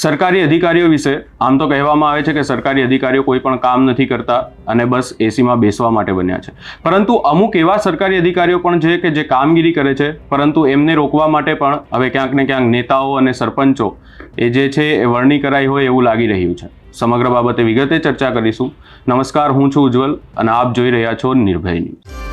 સરકારી અધિકારીઓ વિશે આમ તો કહેવામાં આવે છે કે સરકારી અધિકારીઓ કોઈ પણ કામ નથી કરતા અને બસ એસીમાં બેસવા માટે બન્યા છે. પરંતુ અમુક એવા સરકારી અધિકારીઓ પણ છે કે જે કામગીરી કરે છે, પરંતુ એમને રોકવા માટે પણ હવે ક્યાંક ને ક્યાંક નેતાઓ અને સરપંચો એ જે છે એ વરણી કરાઈ હોય એવું લાગી રહ્યું છે. સમગ્ર બાબતે વિગતે ચર્ચા કરીશું. નમસ્કાર, હું છું ઉજ્જવલ અને આપ જોઈ રહ્યા છો નિર્ભય ન્યૂઝ.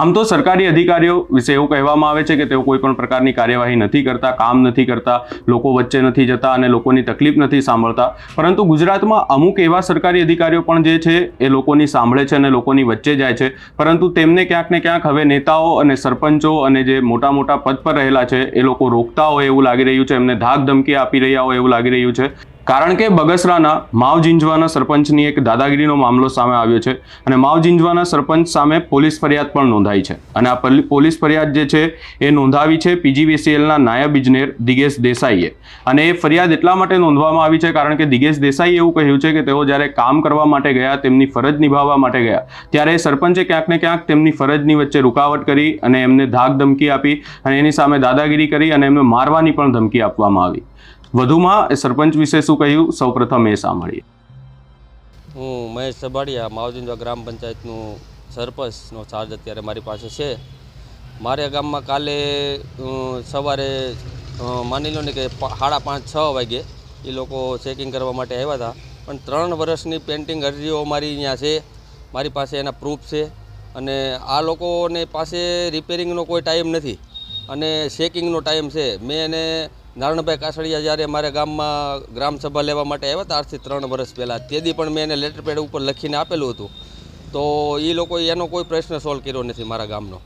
આમ તો સરકારી અધિકારીઓ વિશે એવું કહેવામાં આવે છે કે તેઓ કોઈ પણ પ્રકારની કાર્યવાહી નથી કરતા, કામ નથી કરતા, લોકો વચ્ચે નથી જતા અને લોકોની તકલીફ નથી સાંભળતા. પરંતુ ગુજરાતમાં અમુક એવા સરકારી અધિકારીઓ પણ જે છે, એ લોકોની સાંભળે છે અને લોકોની વચ્ચે જાય છે. પરંતુ તેમને ક્યાંક ને ક્યાંક હવે નેતાઓ અને સરપંચો અને જે મોટા મોટા પદ પર રહેલા છે, એ લોકો રોકતા હોય એવું લાગી રહ્યું છે, એમને ધાક ધમકી આપી રહ્યા હોય એવું લાગી રહ્યું છે. કારણ કે બગસરાના માવ જીંજવાના સરપંચની એક દાદાગીરીનો મામલો સામે આવ્યો છે અને માવ જીંજવાના સરપંચ સામે પોલીસ ફરિયાદ પણ નોંધાઈ છે. અને આ પલ- પોલીસ ફરિયાદ જે છે એ નોંધાવી છે પીજીવીસીએલના નાયબ ઇજનેર દિગેશ દેસાઈએ. અને એ ફરિયાદ એટલા માટે નોંધવામાં આવી છે કારણ કે દિગેશ દેસાઈએ એવું કહ્યું છે કે તેઓ જ્યારે કામ કરવા માટે ગયા, તેમની ફરજ નિભાવવા માટે ગયા, ત્યારે સરપંચે ક્યાંક ને ક્યાંક તેમની ફરજની વચ્ચે રૂકાવટ કરી અને એમને ધાક ધમકી આપી અને એની સામે દાદાગીરી કરી અને એમને મારવાની પણ ધમકી આપવામાં આવી. વધુમાં સરપંચ વિશે શું કહ્યું? સૌપ્રથમ એ સાંભળીએ. હું મહેશ સબાડિયા માવજીંદવા ગ્રામ પંચાયતનું સરપંચનો ચાર્જ અત્યારે મારી પાસે છે. મારા ગામમાં કાલે સવારે માની લો ને કે સાડા પાંચ, છ વાગે એ લોકો ચેકિંગ કરવા માટે આવ્યા હતા. પણ ત્રણ વર્ષની પેન્ટિંગ અરજીઓ મારી અહીંયા છે. મારી પાસે એના પ્રૂફ છે. અને આ લોકોને પાસે રિપેરિંગનો કોઈ ટાઈમ નથી. અને ચેકિંગનો ટાઈમ છે. મેં એને નારણભાઈ કાસડિયા જ્યારે મારા ગામમાં ગ્રામ સભા લેવા માટે આવ્યા હતા આજથી ત્રણ વર્ષ પહેલાં, તેથી પણ મેં એને લેટર પેડ ઉપર લખીને આપેલું હતું. તો એ લોકોએ એનો કોઈ પ્રશ્ન સોલ્વ કર્યો નથી મારા ગામનો.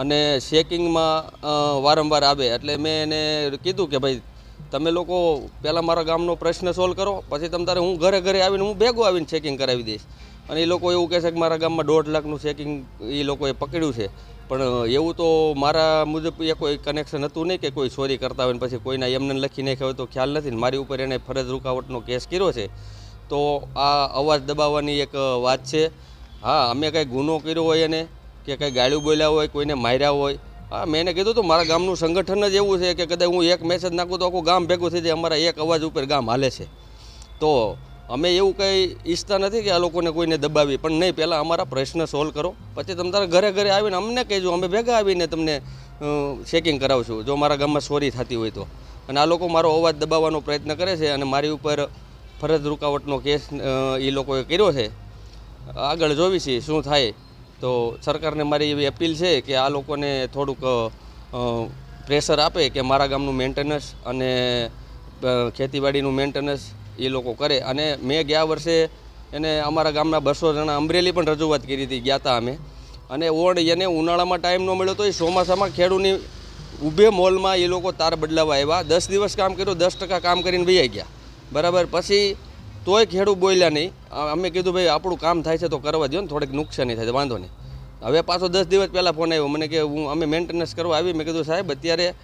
અને ચેકિંગમાં વારંવાર આવે, એટલે મેં એને કીધું કે ભાઈ, તમે લોકો પહેલાં મારા ગામનો પ્રશ્ન સોલ્વ કરો, પછી તમારે હું ઘરે ઘરે આવીને હું ભેગો આવીને ચેકિંગ કરાવી દઈશ. અને એ લોકો એવું કહે છે કે મારા ગામમાં દોઢ લાખનું ચેકિંગ એ લોકોએ પકડ્યું છે. પણ એવું તો મારા મુજબ એ કોઈ કનેક્શન હતું નહીં કે કોઈ ચોરી કરતા હોય ને પછી કોઈના એમને લખી નાખ્યા હોય તો ખ્યાલ નથી મારી ઉપર એને ફરજ રૂકાવટનો કેસ કર્યો છે. તો આ અવાજ દબાવવાની એક વાત છે. હા, અમે કંઈ ગુનો કર્યો હોય એને કે કંઈ ગાળું બોલ્યા હોય, કોઈને માર્યા હોય. હા, મેં એને કીધું હતું મારા ગામનું સંગઠન જ એવું છે કે કદાચ હું એક મેસેજ નાખું તો આખું ગામ ભેગું થઈ જાય, અમારા એક અવાજ ઉપર ગામ હાલે છે. તો અમે એવું કંઈ ઈચ્છતા નથી કે આ લોકોને કોઈને દબાવી પણ નહીં, પહેલાં અમારા પ્રશ્ન સોલ્વ કરો. પછી તમે તારા ઘરે ઘરે આવીને અમને કહેજો, અમે ભેગા આવીને તમને ચેકિંગ કરાવશું, જો મારા ગામમાં ચોરી થતી હોય તો. અને આ લોકો મારો અવાજ દબાવવાનો પ્રયત્ન કરે છે અને મારી ઉપર ફરજ રૂકાવટનો કેસ એ લોકોએ કર્યો છે. આગળ જોવી છીએ શું થાય. તો સરકારને મારી એવી અપીલ છે કે આ લોકોને થોડુંક પ્રેશર આપે કે મારા ગામનું મેન્ટેનન્સ અને ખેતીવાડીનું મેન્ટેનન્સ એ લોકો કરે. અને મેં ગયા વર્ષે એને અમારા ગામના બસો જણા અમરેલી પણ રજૂઆત કરી હતી, ગયા હતા અમે. અને ઓણ એને ઉનાળામાં ટાઈમ ન મળ્યો તો એ ચોમાસામાં ખેડૂની ઊભે મોલમાં એ લોકો તાર બદલાવા આવ્યા. દસ દિવસ કામ કર્યું, દસ ટકા કામ કરીને વૈયા ગયા. બરાબર? પછી તોય ખેડૂત બોલ્યા નહીં. અમે કીધું, ભાઈ, આપણું કામ થાય છે તો કરવા દો ને, થોડીક નુકસાની થાય વાંધો નહીં. હવે પાછો દસ દિવસ પહેલાં ફોન આવ્યો. મને કે, હું, અમે મેન્ટેનન્સ કરવા આવી. મેં કીધું, સાહેબ, અત્યારે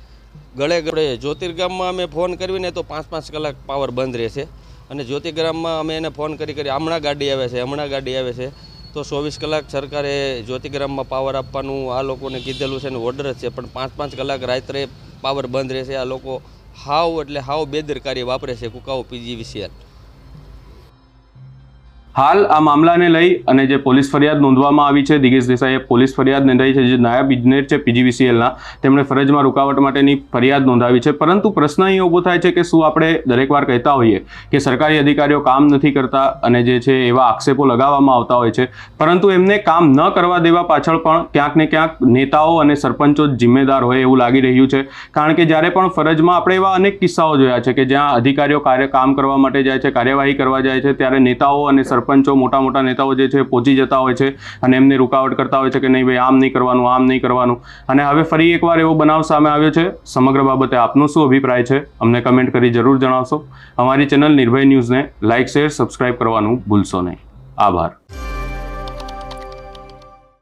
ગળે ગળે જ્યોતિર્ગામમાં અમે ફોન કરીને તો પાંચ પાંચ કલાક પાવર બંધ રહેશે. અને જ્યોતિગ્રામમાં અમે એને ફોન કરી કરી, હમણાં ગાડી આવે છે, હમણાં ગાડી આવે છે. તો ચોવીસ કલાક સરકારે જ્યોતિગ્રામમાં પાવર આપવાનું, આ લોકોને કીધેલું છે અને ઓર્ડર જ છે, પણ પાંચ પાંચ કલાક રાત્રે પાવર બંધ રહેશે. આ લોકો હાવ એટલે હાવ બેદરકારી વાપરે છે કુકાઓ પીજીવીસીએલ હાલ આ મામલાને લઈ અને જે પોલીસ ફરિયાદ નોંધવામાં આવી છે, દિગેશ દેસાઈએ પોલીસ ફરિયાદ નોંધાઈ છે, જે નાયબ ઇજનેર છે પીજીવીસીએલના, તેમણે ફરજમાં રૂકાવટ માટેની ફરિયાદ નોંધાવી છે. પરંતુ પ્રશ્ન અહીં ઊભો થાય છે કે શું આપણે દરેક વાર કહેતા હોઈએ કે સરકારી અધિકારીઓ કામ નથી કરતા અને જે છે એવા આક્ષેપો લગાવવામાં આવતા હોય છે. પરંતુ એમને કામ ન કરવા દેવા પાછળ પણ ક્યાંક ને ક્યાંક નેતાઓ અને સરપંચો જિમ્મેદાર હોય એવું લાગી રહ્યું છે. કારણ કે જ્યારે પણ ફરજમાં આપણે એવા અનેક કિસ્સાઓ જોયા છે કે જ્યાં અધિકારીઓ કાર્ય કામ કરવા માટે જાય છે, કાર્યવાહી કરવા જાય છે, ત્યારે નેતાઓ અને સરપંચો મોટા મોટા નેતાઓ જે છે, પહોંચી જતા હોય છે અને એમને રૂકાવટ કરતા હોય છે કે નહીં ભાઈ, આમ નહીં કરવાનું, આમ નહીં કરવાનું. અને હવે ફરી એકવાર એવો બનાવ સામે આવ્યો છે. સમગ્ર બાબતે આપનો શું અભિપ્રાય છે? અમને કમેન્ટ કરી જરૂર જણાવશો. અમારી ચેનલ નિર્ભય ન્યૂઝને લાઇક શેર, સબસ્ક્રાઇબ કરવાનું ભૂલશો નહીં. આભાર.